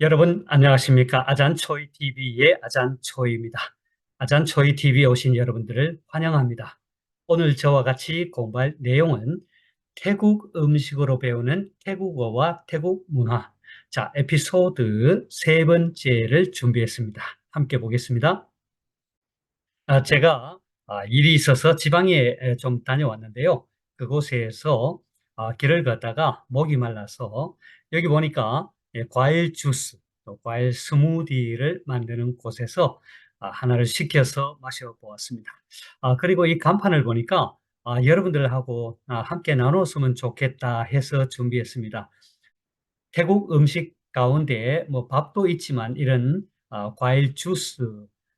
여러분 안녕하십니까? 아잔초이 TV의 아잔초이입니다. 아잔초이 TV에 오신 여러분들을 환영합니다. 오늘 저와 같이 공부할 내용은 태국 음식으로 배우는 태국어와 태국 문화. 자, 에피소드 세 번째를 준비했습니다. 함께 보겠습니다. 아, 제가 아, 일이 있어서 지방에 에, 좀 다녀왔는데요. 그곳에서 아, 길을 걷다가 목이 말라서 여기 보니까 예, 과일 주스, 또 과일 스무디를 만드는 곳에서 아, 하나를 시켜서 마셔보았습니다. 아, 그리고 이 간판을 보니까 아, 여러분들하고 아, 함께 나눴으면 좋겠다 해서 준비했습니다. 태국 음식 가운데 뭐 밥도 있지만 이런 어, 과일 주스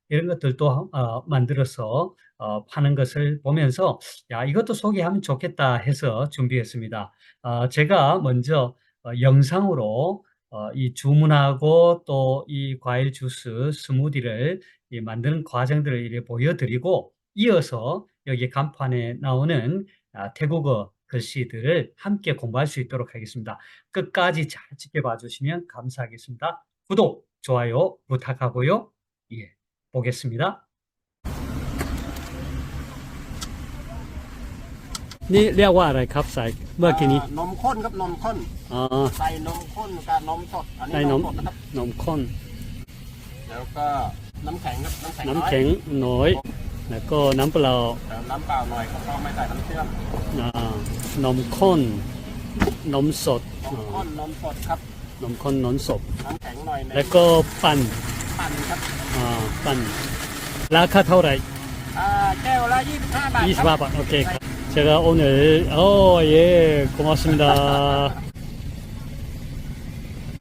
이런 것들도 어, 만들어서 어, 파는 것을 보면서 야 이것도 소개하면 좋겠다 해서 준비했습니다. 어, 제가 먼저 어, 영상으로 어, 이 주문하고 또 이 과일 주스 스무디를 이 만드는 과정들을 이렇게 보여드리고 이어서 여기 간판에 나오는 아, 태국어 글씨들을 함께 공부할 수 있도록 하겠습니다. 끝까지 잘 지켜봐 주시면 감사하겠습니다. 구독, 좋아요 부탁하고요. 예, 보겠습니다. นี่เรียกว่าอะไรครับสายเมื่อกี้นี้นมข้นครับนมข้นใส่นมข้นกับนมสดอันนี้นมสดนะครับนมข้น แล้วก็น้ำแข็งครับน้ำแข็งน้ำแข็งน้อย แล้วก็น้ำเปล่าน้ำเปล่าหน่อยก็ไม่ใส่น้ำเชื่อมนมข้นนมสดนมข้นนมสดครับนมข้นนมสดน้ำแข็งหน่อยแล้วก็ปั่นปั่นครับอ่าปั่นราคาเท่าไหร่อ่าแก้วละยี่สิบห้าบาทยี่สิบห้าบาทโอเคครับ 제가 오늘 어, 예, 고맙습니다.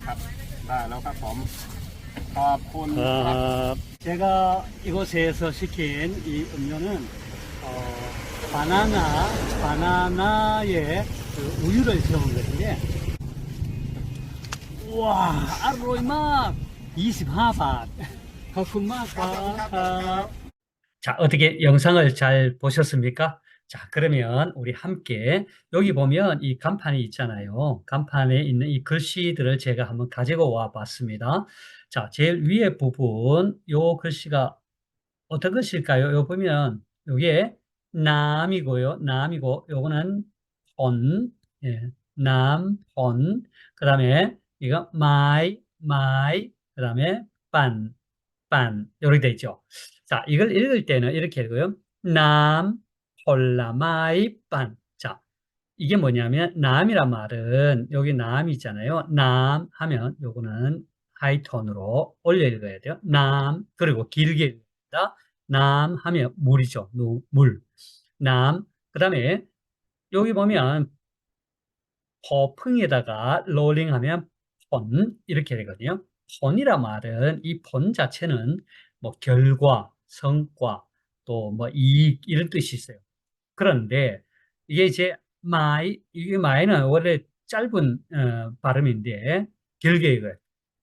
ครับได้แล้วครับผม ขอบคุณครับ 아, 제가 이곳에서 시킨 이 음료는 어, 바나나, 바나나에 그 우유를 넣은 것인데 우와, 아로이막 25바. 거품마가 자, 어떻게 영상을 잘 보셨습니까? 자, 그러면 우리 함께 여기 보면 이 간판이 있잖아요. 간판에 있는 이 글씨들을 제가 한번 가지고 와 봤습니다. 자, 제일 위에 부분 요 글씨가 어떤 글씨일까요? 요 보면 요게 남이고요. 남이고 요거는 본, 예, 남, 본. 그다음에 이거 마이, 마이. 그다음에 빤, 빤. 요렇게 돼 있죠. 자, 이걸 읽을 때는 이렇게 읽어요. 남, 폴라마이, 빤. 자, 이게 뭐냐면 남이란 말은 여기 남이 있잖아요. 남 하면 요거는 하이톤으로 올려 읽어야 돼요. 남 그리고 길게 읽습니다. 남 하면 물이죠. 누- 물. 남. 그 다음에 여기 보면 버풍에다가 롤링 하면 폰 이렇게 되거든요. 폰이란 말은 이 폰 자체는 뭐 결과, 성과, 또 뭐 이익 이런 뜻이 있어요. 그런데 이게 이제 마이 이게 마이는 원래 짧은 어, 발음인데 길게 읽어요.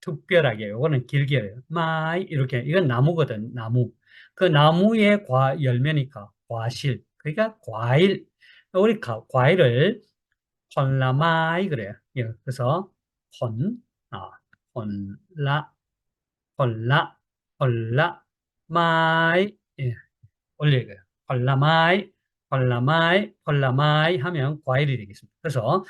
특별하게 요거는 길게. 마이 이렇게 이건 나무거든 나무. 그 나무의 과 열매니까 과실. 그러니까 과일. 우리 가- 과일을 폴라마이 그래요. 예, 그래서 폰, 아, 폴라, 폴라, 폴라, 마이. 예, 올려 읽어요. 폴라마이, 폴라마이, 폴라마이 하면 과일이 되겠습니다. 그래서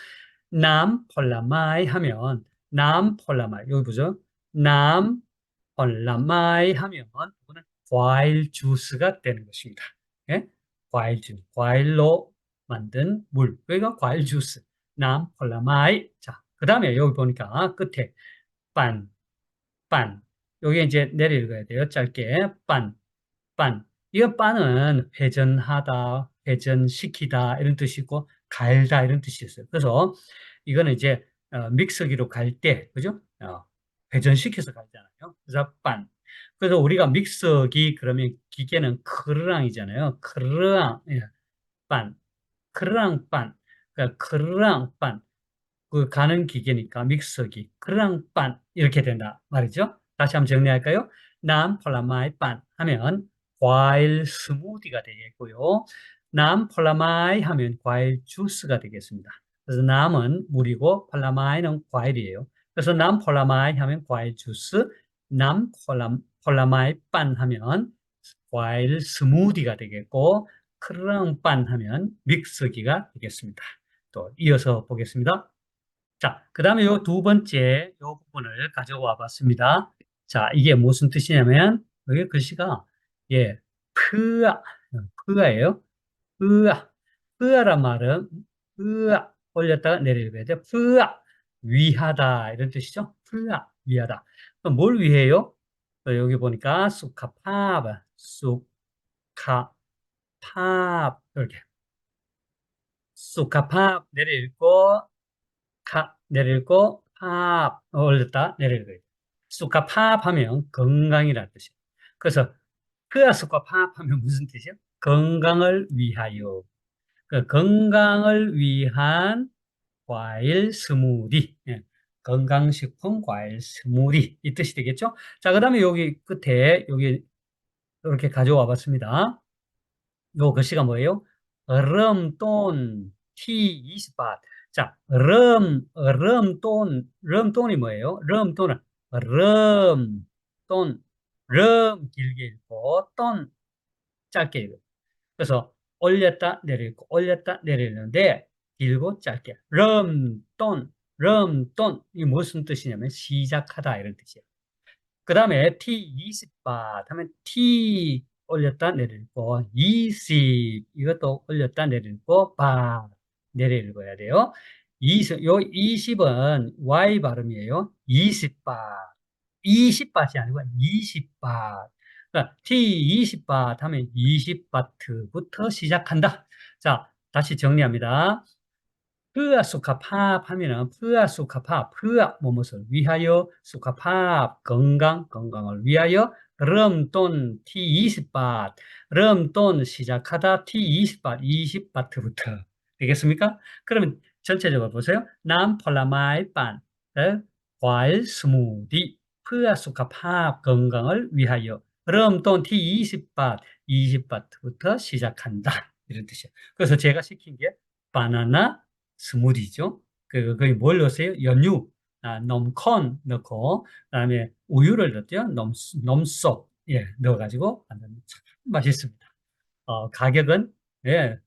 남 폴라마이 하면 남 폴라마이 여기 보죠. 남 폴라마이 하면 이거는 과일 주스가 되는 것입니다. 예? 과일 주스, 과일로 만든 물. 여기가 과일 주스. 남 폴라마이. 자, 그 다음에 여기 보니까 끝에 빤, 빤. 여기 이제 내려 읽어야 돼요. 짧게 빤, 빤. 이거 빤은 회전하다, 회전시키다 이런 뜻이고 갈다 이런 뜻이 있어요. 그래서 이거는 이제 어, 믹서기로 갈 때, 그죠? 어, 회전시켜서 갈잖아요. 빤. 그래서 우리가 믹서기 그러면 기계는 크르랑이잖아요. 크르랑, 예. 빤. 크르랑 빤. 그러니까 크르랑 빤. 그 가는 기계니까 믹서기. 크르랑 빤. 이렇게 된다 말이죠. 다시 한번 정리할까요? 남 폴라마이 빤 하면 과일 스무디가 되겠고요. 남 폴라마이 하면 과일 주스가 되겠습니다. 그래서 남은 물이고 폴라마이는 과일이에요. 그래서 남 폴라마이 하면 과일 주스, 남 폴라마이 빤 하면 과일 스무디가 되겠고, 크렁빤 하면 믹스기가 되겠습니다. 또 이어서 보겠습니다. 자, 그 다음에 요 두 번째 요 부분을 가져와 봤습니다. 자, 이게 무슨 뜻이냐면, 여기 글씨가, 예, 프아, 프아예요. 프아, 프아란 말은, 프아, 올렸다가 내려야 돼. 프아, 위하다, 이런 뜻이죠. 프아, 위하다. 뭘 위해요? 어, 여기 보니까, 수카팝, 수카팝, 이렇게. 수카팝 내려 읽고, 카 내려 읽고 팝 올렸다 내려 읽어요. 쑥과 팝 하면 건강이라는 뜻이에요. 그래서 그아 쑥과 팝 하면 무슨 뜻이에요? 건강을 위하여. 그 건강을 위한 과일 스무디. 예, 건강식품 과일 스무디 이 뜻이 되겠죠? 자, 그 다음에 여기 끝에 여기 이렇게 가져와 봤습니다. 요 글씨가 뭐예요? 럼돈 티 20밭. 자, 럼, 럼돈, 럼돈이 뭐예요? 럼돈은 럼, 돈, 럼 길게 읽고, 돈 짧게 읽어요. 그래서 올렸다 내려 읽고, 올렸다 내려 읽는데, 길고 짧게. 럼, 돈, 럼, 돈. 이 무슨 뜻이냐면, 시작하다, 이런 뜻이에요. 그 다음에 T 20바 하면 T 올렸다 내려 읽고 20 이것도 올렸다 내려 읽고 바 내려 읽어야 돼요. 20, 요 20은 Y 발음이에요. 20바 20바이 아니고 20바 그러니까 T 20바 하면 20바트부터 시작한다. 자, 다시 정리합니다. 프아 수카팝 하면은 프아 수카팝 프아 무엇을 위하여 수카팝 건강 건강을 위하여 럼돈 T 20밭 럼돈 시작하다 T 20밭 20바트부터 되겠습니까? 그러면 전체적으로 보세요. 남 폴라마이 빤 어? 과일 스무디 프아 수카팝 건강을 위하여 럼돈 T 20밭 20바트부터 시작한다 이런 뜻이에요. 그래서 제가 시킨 게 바나나 스무디죠. 그, 거기 뭘 넣으세요? 연유, 아, 넘콘 넣고, 그 다음에 우유를 넣었죠. 넘, 넘속, 예, 넣어가지고 만들면 참 맛있습니다. 어, 가격은, 예,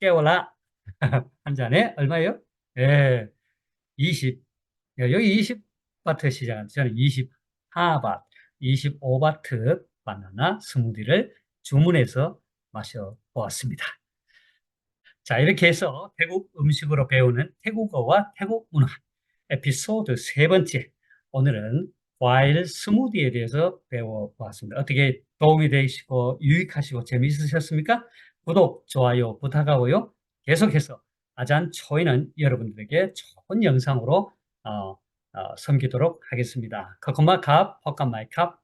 깨워라. 한 잔에 얼마예요? 예, 20. 예, 여기 20바트 시장, 저는 24바트, 25바트 바나나 스무디를 주문해서 마셔보았습니다. 자, 이렇게 해서 태국 음식으로 배우는 태국어와 태국 문화 에피소드 세 번째. 오늘은 과일 스무디에 대해서 배워보았습니다. 어떻게 도움이 되시고 유익하시고 재미있으셨습니까? 구독, 좋아요 부탁하고요. 계속해서 아잔 초이는 여러분들에게 좋은 영상으로 어, 어, 섬기도록 하겠습니다. 커커마캅, 포카마이캅,